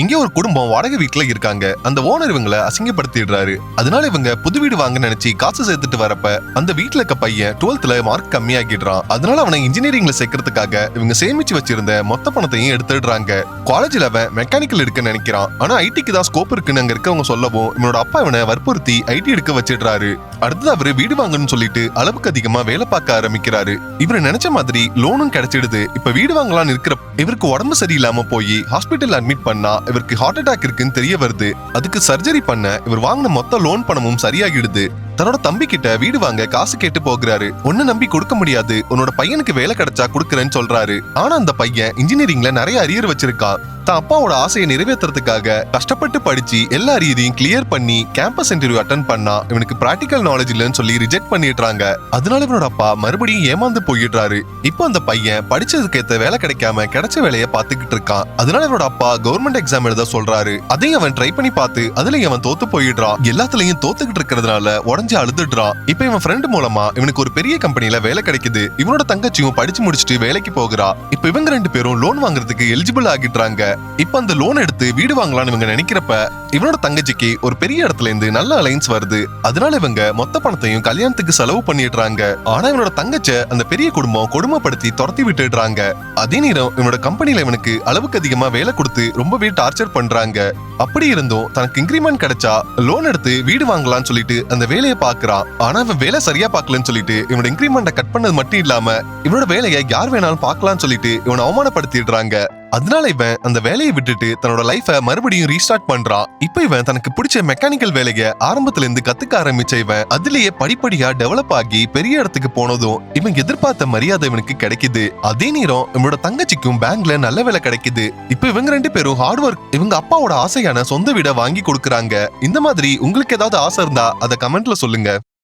இங்கே ஒரு குடும்பம் வாடகை வீட்டுல இருக்காங்க. அந்த ஓனர் இவங்களை அசிங்கப்படுத்திடுறாரு. அதனால இவங்க புது வீடு வாங்க நினைச்சு காசு சேர்த்துட்டு வரப்ப அந்த வீட்டுல இருக்க பையன் டுவெல்த்ல மார்க் கம்மியாகிடுறான். அதனால அவனை இன்ஜினியரிங்ல சேர்க்கறதுக்காக இவங்க சேமிச்சு வச்சிருந்த மொத்த பணத்தையும் எடுத்துடுறாங்க. காலேஜ்ல அவன் மெக்கானிக்கல் எடுக்க நினைக்கிறான். ஆனா ஐடிக்கு தான் ஸ்கோப் இருக்குன்னு அங்க இருக்கவங்க சொல்லவும் இவனோட அப்பா இவனை வற்புறுத்தி ஐடி எடுக்க வச்சிடுறாரு. அடுத்தது அவரு வீடு வாங்கணும்னு சொல்லிட்டு அளவுக்கு அதிகமா வேலை பார்க்க ஆரம்பிக்கிறாரு. இவரு நினைச்ச மாதிரி லோனும் கிடைச்சிடுது. இப்ப வீடு வாங்கலாம்னு இருக்கிற இவருக்கு உடம்பு சரியில்லாம போய் ஹாஸ்பிட்டல் அட்மிட் பண்ணா இவருக்கு ஹார்ட் அட்டாக் இருக்குன்னு தெரிய வருது. அதுக்கு சர்ஜரி பண்ண இவர் வாங்கின மொத்த லோன் பணமும் சரியாகிடுது. தன்னோட தம்பி கிட்ட வீடு வாங்க காசு கேட்டு போகிறாரு. ஒண்ணு நம்பி கொடுக்க முடியாது. உன்னோட பையனுக்கு வேலை கிடைச்சா கொடுக்கறேன்னு சொல்றாரு. ஆனா அந்த பையன் இன்ஜினியரிங்ல நிறைய அரியர் வச்சிருக்கான். தான் அப்பாவோட ஆசையை நிறைவேற்றுறதுக்காக கஷ்டப்பட்டு படிச்சு எல்லா அரியரையும் கிளியர் பண்ணி கேம்பஸ் இன்டர்வியூ அட்டன் பண்ணா இவனுக்கு பிராக்டிக்கல் நாலேஜ் இல்லைன்னு சொல்லி ரிஜெக்ட் பண்ணிடுறாங்க. அதனால இவனோட அப்பா மறுபடியும் ஏமாந்து போயிடுறாரு. இப்போ அந்த பையன் படிச்சதுக்கு ஏத்த வேலை கிடைக்காம கிடைச்ச வேலையை பார்த்துக்கிட்டு இருக்கான். அதனால இவனோட அப்பா கவர்மெண்ட் எக்ஸாம் எழுத சொல்றாரு. அதையும் அவன் ட்ரை பண்ணி பார்த்து அதுலயும் அவன் தோத்து போயிடுறான். எல்லாத்துலயும் தோத்துக்கிட்டு இருக்கிறதுனால உடஞ்சு அழுதுடுறான் இப்ப இவன் ஃப்ரெண்ட் மூலமா இவனுக்கு ஒரு பெரிய கம்பெனில வேலை கிடைக்குது. இவனோட தங்கச்சியும் படிச்சு முடிச்சுட்டு வேலைக்கு போகிறா. இப்ப இவங்க ரெண்டு பேரும் லோன் வாங்குறதுக்கு எலிஜிபிள் ஆகிடுறாங்க. இப்ப அந்த லோன் எடுத்து வீடு வாங்கலாம்னு இவங்க நினைக்கிறப்ப இவனோட தங்கச்சிக்கு ஒரு பெரிய இடத்துல இருந்து நல்ல அலைன்ஸ் வருது. அதனால இவங்க மொத்த பணத்தையும் கல்யாணத்துக்கு செலவு பண்ணிடுறாங்க. ஆனா இவனோட தங்கச்ச அந்த பெரிய குடும்பம் கொடுமைப்படுத்தி துரத்தி விட்டுடுறாங்க. அதே நேரம் இவனோட கம்பெனில இவனுக்கு அளவுக்கு அதிகமா வேலை கொடுத்து ரொம்பவே டார்ச்சர் பண்றாங்க. அப்படி இருந்தும் தனக்கு இன்கிரிமெண்ட் கிடைச்சா லோன் எடுத்து வீடு வாங்கலாம்னு சொல்லிட்டு அந்த வேலையை பாக்குறான் ஆனா இவன் வேலை சரியா பார்க்கலன்னு சொல்லிட்டு இவனோட இன்கிரிமெண்ட்டை கட் பண்ணது மட்டும் இல்லாம இவனோட வேலையை யார் வேணாலும் பார்க்கலாம்னு சொல்லிட்டு இவனை அவமானப்படுத்திடுறாங்க. அதனால இவன் அந்த வேலையை விட்டுட்டு தன்னோட லைஃபை மறுபடியும் ரீஸ்டார்ட் பண்றான் இப்போ இவன் தனக்கு பிடிச்ச மெக்கானிக்கல் வேலையை ஆரம்பத்துல இருந்து கத்துக்க ஆரம்பிச்ச இவன் அதுலயே படிப்படியா டெவலப் ஆகி பெரிய இடத்துக்கு போனதும் இவன் எதிர்பார்த்த மரியாதை இவனுக்கு கிடைக்குது. அதே நேரம் இவனோட தங்கச்சிக்கும் பேங்க்ல நல்ல வேலை கிடைக்குது. இப்போ இவங்க ரெண்டு பேரும் ஹார்ட் ஒர்க் இவங்க அப்பாவோட ஆசையான சொந்த வீடை வாங்கி கொடுக்குறாங்க. இந்த மாதிரி உங்களுக்கு ஏதாவது ஆசை இருந்தா அதை கமெண்ட்ல சொல்லுங்க.